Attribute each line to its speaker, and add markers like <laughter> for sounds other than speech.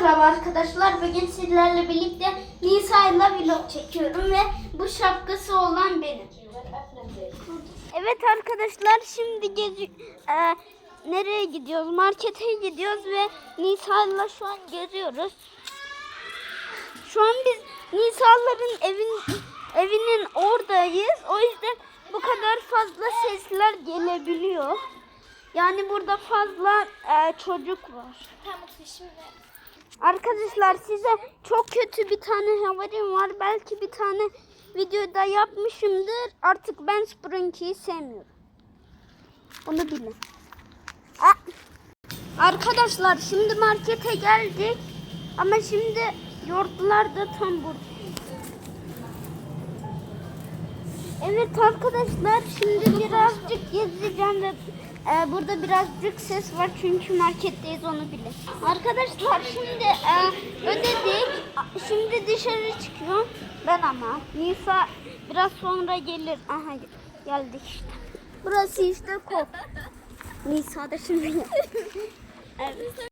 Speaker 1: Merhaba arkadaşlar. Bugün sizlerle birlikte Nisa ile vlog çekiyorum ve bu şapkası olan benim. Evet arkadaşlar şimdi e, nereye gidiyoruz? Markete gidiyoruz ve Nisa ile şu an geziyoruz. Şu an biz Nisa'ların evin evinin oradayız. O yüzden bu kadar fazla sesler gelebiliyor. Yani burada fazla e, çocuk var. Arkadaşlar size çok kötü bir tane haberim var. Belki bir tane videoda yapmışımdır. Artık ben Sprinky'yi sevmiyorum. Onu bilin. Arkadaşlar şimdi markete geldik. Ama şimdi yoğurtlar da tam burada. Evet arkadaşlar şimdi gezeceğim ve e, burada birazcık ses var çünkü marketteyiz onu bilin. Arkadaşlar şimdi e, ödedik. Şimdi dışarı çıkıyor. Ben ama Nisa biraz sonra gelir. Aha geldik işte. Burası işte kop. Nisa da şimdi. <laughs> evet.